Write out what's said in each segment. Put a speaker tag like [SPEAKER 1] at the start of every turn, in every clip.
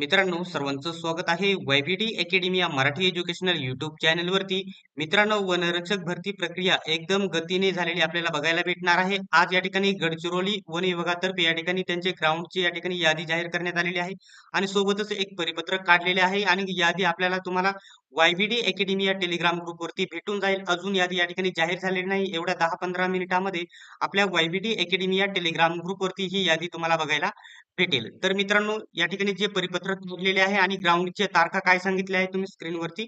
[SPEAKER 1] मित्रांनो सर्वांचं स्वागत आहे वायबीटी अकॅडमी या मराठी एज्युकेशनल युट्यूब चॅनलवरती. मित्रांनो वनरक्षक भरती प्रक्रिया एकदम गतीने झालेली आपल्याला बघायला भेटणार आहे. आज या ठिकाणी गडचिरोली वन विभागातर्फे या ठिकाणी त्यांचे ग्राउंडची या ठिकाणी यादी जाहीर करण्यात आलेली आहे. आणि सोबतच एक परिपत्रक काढलेले आहे. आणि यादी आपल्याला तुम्हाला वायबीडी अकॅडमी या टेलिग्राम ग्रुपवरती भेटून जाईल. अजून यादी या ठिकाणी जाहीर झालेली नाही. एवढ्या दहा पंधरा मिनिटांमध्ये आपल्या वायबीडी अकॅडमी या टेलिग्राम ग्रुपवरती ही यादी तुम्हाला बघायला भेटेल. तर मित्रांनो या ठिकाणी जे परिपत्रक लिहिलेले आहे आणि ग्राउंडचे तारखा काय सांगितले आहे तुम्ही स्क्रीनवरती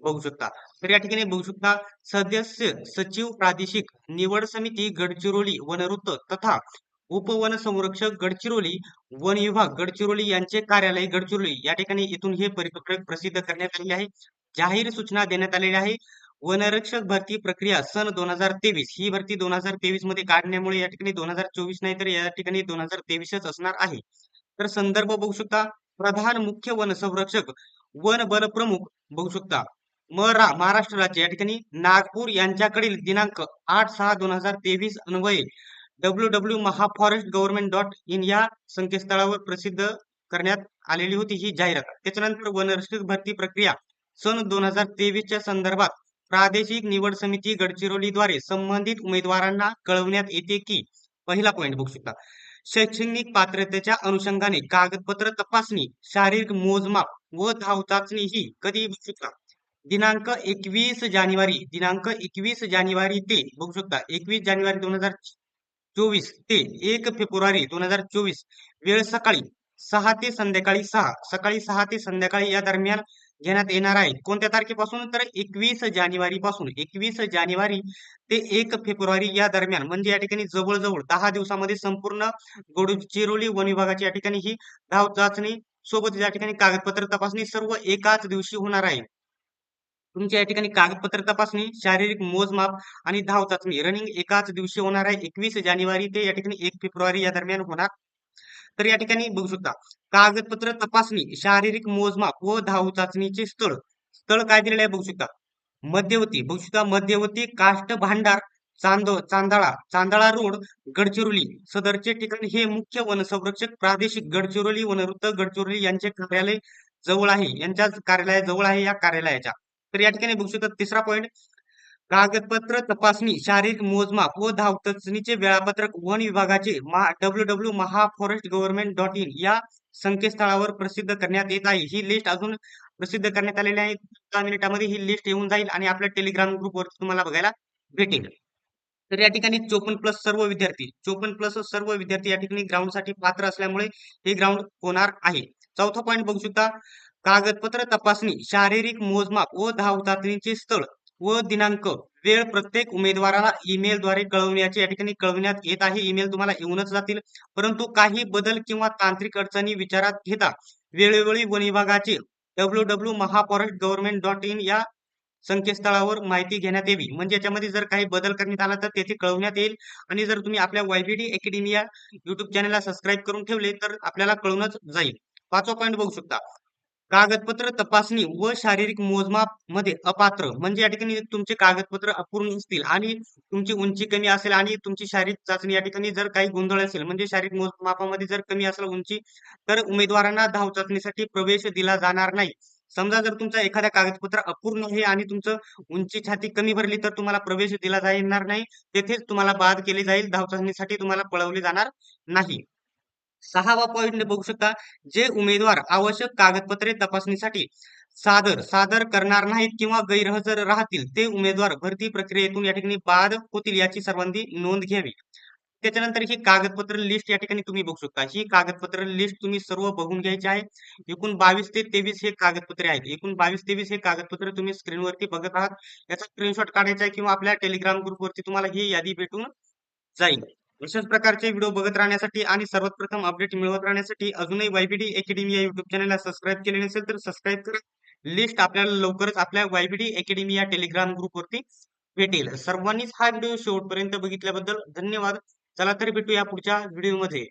[SPEAKER 1] बघू शकता. तर या ठिकाणी बघू शकता सदस्य सचिव प्रादेशिक निवड समिती गडचिरोली वनवृत्त तथा उपवन संरक्षक गडचिरोली वन विभाग गडचिरोली यांचे कार्यालय गडचिरोली या ठिकाणी इथून हे परिपत्रक प्रसिद्ध करण्यात आलेले आहे. जाहीर सूचना देण्यात आलेल्या आहे. वनरक्षक भरती प्रक्रिया सन दोन हजार तेवीस ही भरती दोन हजार तेवीसमध्ये काढण्यामुळे या ठिकाणी दोन हजार चोवीस नाही तर या ठिकाणी दोन हजार तेवीसच असणार आहे. तर संदर्भ बघू शकता प्रधान मुख्य वन संरक्षक वन बल प्रमुख बघू शकता. मरा महाराष्ट्र राज्य या ठिकाणी नागपूर यांच्याकडील दिनांक आठ सहा दोन हजार तेवीस अन्वये W W Mahaforest government dot in या संकेतस्थळावर प्रसिद्ध करण्यात आलेली होती ही जाहिरात. त्याच्यानंतर वनरक्षक भरती प्रक्रिया सन दोन हजार तेवीसच्या संदर्भात प्रादेशिक निवड समिती गडचिरोलीद्वारे संबंधित उमेदवारांना कळवण्यात येते की पहिला पॉईंट बघू शकता शैक्षणिक पात्रतेच्या अनुषंगाने कागदपत्र तपासणी शारीरिक मोजमाप व धाव चाचणी ही कधी बघू शकता? दिनांक एकवीस जानेवारी दिनांक एकवीस जानेवारी ते बघू शकता. एकवीस जानेवारी दोन हजार चोवीस ते एक फेब्रुवारी दोन हजार चोवीस वेळ सकाळी सहा ते संध्याकाळी सहा सकाळी सहा ते संध्याकाळी या दरम्यान घेण्यात येणार आहे. कोणत्या तारखेपासून? तर एकवीस जानेवारी पासून. एकवीस जानेवारी ते एक फेब्रुवारी या दरम्यान. म्हणजे या ठिकाणी जवळजवळ दहा दिवसामध्ये संपूर्ण गडचिरोली वन विभागाची या ठिकाणी ही धाव चाचणी सोबत या ठिकाणी कागदपत्र तपासणी सर्व एकाच दिवशी होणार आहे. तुमच्या या ठिकाणी कागदपत्र तपासणी शारीरिक मोजमाप आणि धाव चाचणी रनिंग एकाच दिवशी होणार आहे. एकवीस जानेवारी ते या ठिकाणी एक फेब्रुवारी या दरम्यान होणार. तर या ठिकाणी बघू शकता कागदपत्र तपासणी शारीरिक मोजमाप व धाव चाचणीचे स्थळ. स्थळ काय दिलेलं आहे बघू शकता? मध्यवती बघू शकता मध्यवर्ती काष्ट भांडार चांदो चांदाळा चांदाळा रोड गडचिरोली. सदरचे ठिकाण हे मुख्य वन संरक्षक प्रादेशिक गडचिरोली वनवृत्त गडचिरोली यांचे कार्यालय जवळ आहे. यांच्या कार्यालयाजवळ आहे या कार्यालयाच्या. तर या ठिकाणी बघू शकता तिसरा पॉईंट कागदपत्र तपासणी शारीरिक मोजमाप व धाव चाचणीचे वेळापत्रक वन विभागाचे W W Mahaforest government dot in या संकेतस्थळावर प्रसिद्ध करण्यात येत आहे. ही लिस्ट अजून प्रसिद्ध करण्यात आलेली आहे. दहा मिनिटामध्ये ही लिस्ट येऊन जाईल आणि आपल्या टेलिग्राम ग्रुपवर तुम्हाला बघायला भेटेल. तर या ठिकाणी चोपन्न प्लस सर्व विद्यार्थी चोपन्न प्लस सर्व विद्यार्थी या ठिकाणी ग्राउंडसाठी पात्र असल्यामुळे हे ग्राउंड होणार आहे. चौथा पॉईंट बघू शकता. कागदपत्र तपासणी शारीरिक मोजमाप व धाव चाचणीचे स्थळ व दिनांक. वेळ प्रत्येक उमेदवाराला ईमेल द्वारे कळवण्याचे या ठिकाणी कळवण्यात येत आहे. ईमेल तुम्हाला येऊनच जातील. परंतु काही बदल किंवा तांत्रिक अडचणी विचारात घेता वेळोवेळी वन विभागाचे W W Mahaforest government dot in या संकेतस्थळावर माहिती घेण्यात यावी. म्हणजे याच्यामध्ये जर काही बदल करण्यात आला तर तेथे कळवण्यात येईल. आणि जर तुम्ही आपल्या वायबीडी अकॅडमी या युट्यूब चॅनलला सबस्क्राईब करून ठेवले तर आपल्याला कळूनच जाईल. पाचवा पॉईंट बघू शकता. कागदपत्र तपासणी व शारीरिक मोजमापमध्ये अपात्र. म्हणजे या ठिकाणी तुमचे कागदपत्र अपूर्ण असतील आणि तुमची उंची कमी असेल आणि तुमची शारीरिक चाचणी या ठिकाणी जर काही गोंधळ असेल म्हणजे शारीरिक मोजमापामध्ये जर कमी असेल उंची तर उमेदवारांना धाव चाचणीसाठी प्रवेश दिला जाणार नाही. समजा जर तुमचा एखादा कागदपत्र अपूर्ण आहे आणि तुमचं उंची छाती कमी भरली तर तुम्हाला प्रवेश दिला जाणार नाही. तेथेच तुम्हाला बाद केले जाईल. धाव चाचणीसाठी तुम्हाला पळवले जाणार नाही. सहावा पॉइंट बघू शकता जे उमेदवार आवश्यक कागदपत्रे तपासणीसाठी सादर सादर करणार नाहीत किंवा गैरहजर राहतील ते उमेदवार भरती प्रक्रियेतून या ठिकाणी बाद होतील याची सर्वांनी नोंद घ्यावी. त्याच्यानंतर ही कागदपत्र लिस्ट या ठिकाणी तुम्ही बघू शकता. ही कागदपत्र लिस्ट तुम्ही सर्व बघून घ्यायची आहे. एकूण बावीस ते तेवीस हे कागदपत्रे आहेत. एकूण बावीस तेवीस हे कागदपत्र तुम्ही स्क्रीनवरती बघत आहात. याचा स्क्रीनशॉट काढायचा आहे किंवा आपल्या टेलिग्राम ग्रुपवरती तुम्हाला ही यादी भेटून जाईल. अशाच प्रकारचे व्हिडिओ बघत राहण्यासाठी आणि सर्वात प्रथम अपडेट मिळवत राहण्यासाठी अजूनही वायबीडी अकॅडमी या युट्यूब चॅनलला सबस्क्राईब केले नसेल तर सबस्क्राईब करा. लिस्ट आपल्याला लवकरच आपल्या वायबीडी अकॅडमी या टेलिग्राम ग्रुपवरती भेटेल. सर्वांनीच हा व्हिडिओ शेवटपर्यंत बघितल्याबद्दल धन्यवाद. चला तर भेटूया पुढच्या व्हिडिओमध्ये